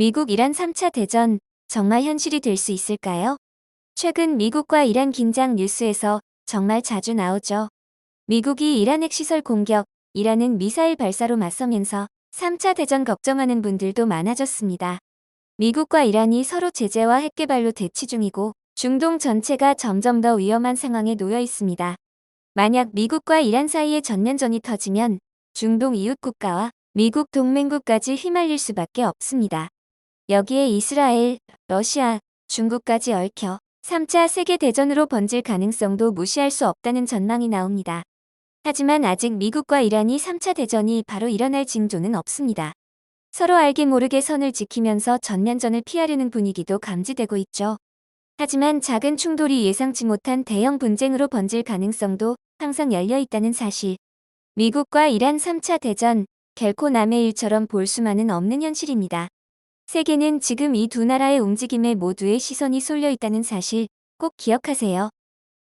미국 이란 3차 대전 정말 현실이 될 수 있을까요? 최근 미국과 이란 긴장 뉴스에서 정말 자주 나오죠. 미국이 이란 핵시설 공격, 이란은 미사일 발사로 맞서면서 3차 대전 걱정하는 분들도 많아졌습니다. 미국과 이란이 서로 제재와 핵개발로 대치 중이고 중동 전체가 점점 더 위험한 상황에 놓여 있습니다. 만약 미국과 이란 사이에 전면전이 터지면 중동 이웃 국가와 미국 동맹국까지 휘말릴 수밖에 없습니다. 여기에 이스라엘, 러시아, 중국까지 얽혀 3차 세계대전으로 번질 가능성도 무시할 수 없다는 전망이 나옵니다. 하지만 아직 미국과 이란이 3차 대전이 바로 일어날 징조는 없습니다. 서로 알게 모르게 선을 지키면서 전면전을 피하려는 분위기도 감지되고 있죠. 하지만 작은 충돌이 예상치 못한 대형 분쟁으로 번질 가능성도 항상 열려 있다는 사실. 미국과 이란 3차 대전, 결코 남의 일처럼 볼 수만은 없는 현실입니다. 세계는 지금 이 두 나라의 움직임에 모두의 시선이 쏠려 있다는 사실 꼭 기억하세요.